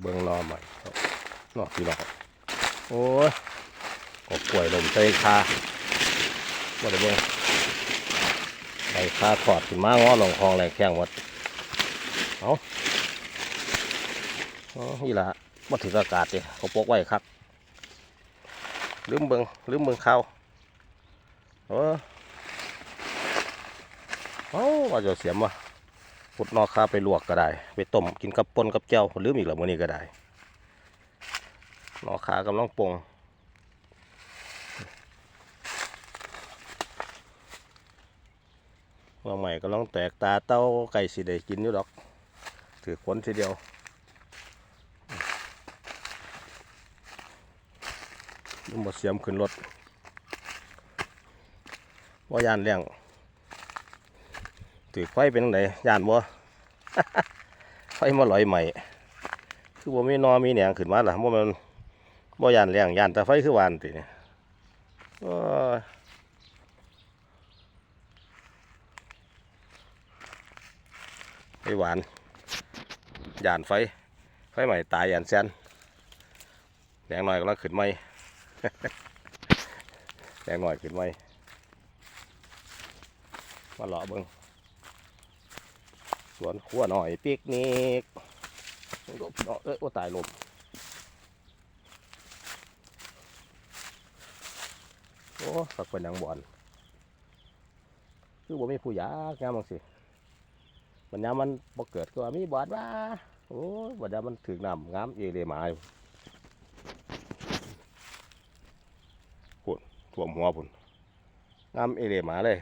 เบิ่งรอใหม่ครับนอกพี่น้องโอ้ยก็กล้วยลมใส่คาบ่ได้เบิ่งใส่คาถอดขึ้นมางอลงคลองแรงแข้งหมดเอาอ๋อนี่ล่ะบ่ถึงอากาศเด้เขาปกไว้ครับลืมเบิ่งลืมเบิ่งข้าวเออเอาว่าจะเสียมวะ พุดนอกคาไปลวกก็ได้ ไปต้มกินกับป่นกับเจ้าหรืออีกแล้วมื้อนี้ก็ได้นอกคากำลังปงว่าใหม่กำลังแตกตาเต้าไก่สิได้กินอยู่ดอก ถือขนทีเดียวลุมดเสียมขึ้นรถว่ายานเลี้ยง ถือไฟเป็นจั่งไดยานบ่ไฟมาลอยใหม่ คือบ่มีนอมีแหนงขึ้นมาล่ะบ่มันบ่ยานแรงยานแต่ไฟคือหวานติเนี่ยไฟหวานยานไฟ ไฟใหม่ตายยานแซนแดงหน่อยกำลังขึ้นไหมแดงหน่อยขึ้นไหมมาเลาะเบิ่ง สวนขั้วหน่อยปิกนิกลบเนาะเอ้ยโอ้ตายลมโอ้ฝักเป็นยังบอลคือบ่มีผู้ยากงามบังสิบัญญามมันบ่เกิดก็ว่ามีบอดว่าโอ้บัญญามมันถึงนำงามเอเลยมาอยู่พุ่นท่วมหัวพุ่นงามเอเลยมาเลย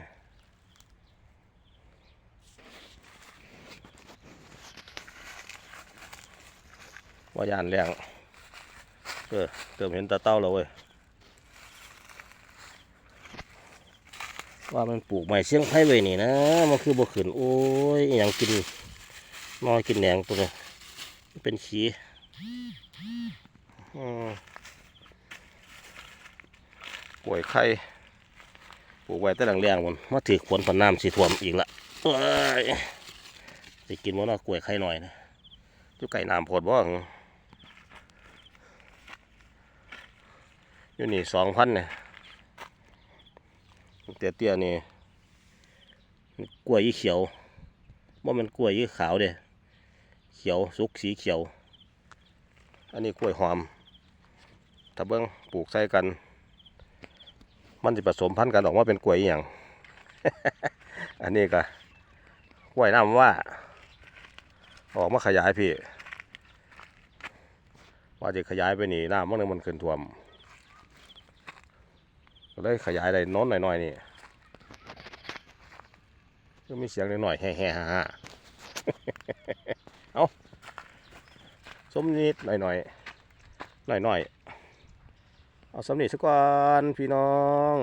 ว่ายานแรงเออเติมเห็นตาเต้าแล้วเว้ยว่ามันปลูกใหม่เชียงไผ่ไว้นี่นะมันคือบ่ขึ้นโอ้ยอยังกินน้อยกินแหนงตัวนี้เป็นขี้อืมกล้วยไข่ปลูกไว้แต่แรงๆมันมาถือขวนพันน้ำสีท่วมอีกละเอ้ยจะกินว่าน่ากล้วยไข่หน่อยนะอยู่ไก่น้ำโพดบ่ อยู่นี่สองพันเนี่ยเตี้ยเตี้ยๆนี่กล้วยยี่เขียวว่ามันกล้วยยี่ขาวเด้เขียวสุกสีเขียว อันนี้กล้วยหอม ถ้าเบิ้งปลูกใส่กัน มันจะผสมพันธุ์กันออกมาเป็นกล้วยอย่าง อันนี้ก็กล้วยน้ำว่า ออกมาขยายพี่ ว่าจะขยายไปนี่น้ำมันนึงมันขึ้นท่วม ก็เลยขยายได้โน้นหน่อยๆนี่ก็มีเสียงหน่อยๆแห่ๆฮ่าเอาสมนิดหน่อยๆหน่อยๆเอาสมนิดสักก่อนพี่น้อง